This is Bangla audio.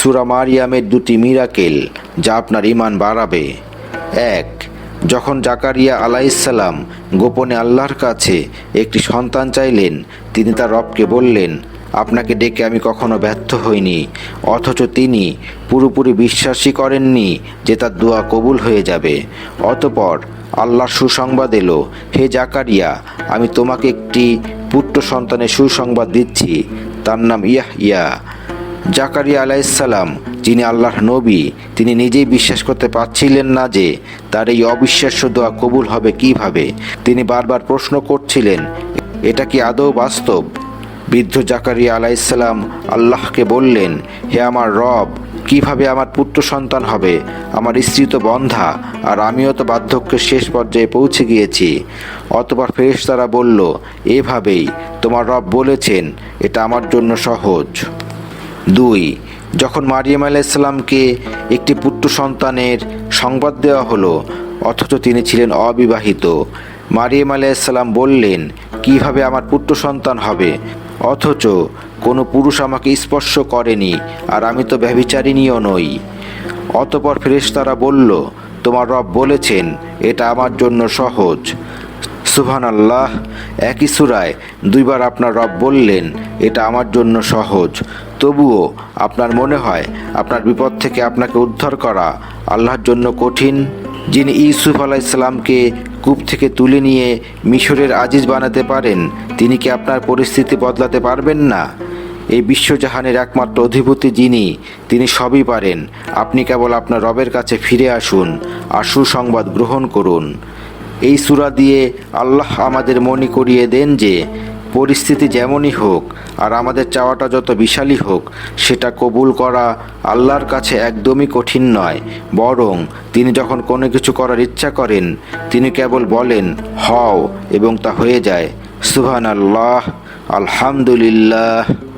সুরা মারিয়ামের দুটি মিরাকেল যা আপনার ইমান বাড়াবে। এক, যখন জাকারিয়া আলাইসাল্লাম গোপনে আল্লাহর কাছে একটি সন্তান চাইলেন, তিনি তার রবকে বললেন, আপনাকে ডেকে আমি কখনো ব্যর্থ হইনি, অথচ তিনি পুরোপুরি বিশ্বাসই করেননি যে তার দোয়া কবুল হয়ে যাবে। অতপর আল্লাহর সুসংবাদ এলো, হে জাকারিয়া, আমি তোমাকে একটি পুত্র সন্তানের সুসংবাদ দিচ্ছি, তার নাম ইয়াহ ইয়া জাকারিয়া আলাইসাল্লাম যিনি আল্লাহর নবী, তিনি নিজেই বিশ্বাস করতে পারছিলেন না যে তার এই অবিশ্বাস্য দোয়া কবুল হবে কীভাবে। তিনি বারবার প্রশ্ন করছিলেন, এটা কি আদৌ বাস্তব? বৃদ্ধ জাকারিয়া আলাইসাল্লাম আল্লাহকে বললেন, হে আমার রব, কীভাবে আমার পুত্র সন্তান হবে? আমার স্ত্রী তো বন্ধা, আর আমিও তো বার্ধক্যের শেষ পর্যায়ে পৌঁছে গিয়েছি। অতপর ফেরেশতারা বলল, এভাবেই তোমার রব বলেছেন, এটা আমার জন্য সহজ। দুই, যখন মারিয়াম আলাইসাল্লামকে একটি পুত্র সন্তানের সংবাদ দেওয়া হলো, অথচ তিনি ছিলেন অবিবাহিত, মারিয়াম আলাইসাল্লাম বললেন, কীভাবে আমার পুত্র সন্তান হবে? অথচ কোনো পুরুষ আমাকে স্পর্শ করেনি, আর আমি তো ব্যভিচারিণীও নই। অতপর ফেরেশতারা বলল, তোমার রব বলেছেন, এটা আমার জন্য সহজ। সুবহান আল্লাহ একই সুরায় দুইবার আপনার রব বললেন, এটা আমার জন্য সহজ। তবুও আপনার মনে হয়, আপনার বিপদ থেকে আপনাকে উদ্ধার করা আল্লাহর জন্য কঠিন, যিনি ইউসুফ আলাহ ইসলামকে কূপ থেকে তুলে নিয়ে মিশরের আজিজ বানাতে পারেন, তিনি কি আপনার পরিস্থিতি বদলাতে পারবেন না? এই বিশ্বজাহানের একমাত্র অধিপতি যিনি, তিনি সবই পারেন। আপনি কেবল আপনার রবের কাছে ফিরে আসুন আর সুসংবাদ গ্রহণ করুন। এই সুরা দিয়ে আল্লাহ আমাদের মনে করিয়ে দেন যে, পরিস্থিতি যেমনই হোক, আর আমাদের চাওয়াটা যত বিশালই হোক, সেটা কবুল করা আল্লাহর কাছে একদমই কঠিন নয়। বরং তিনি যখন কোনো কিছু করার ইচ্ছা করেন, তিনি কেবল বলেন, হও, এবং তা হয়ে যায়। সুবহান আল্লাহ আলহামদুলিল্লাহ।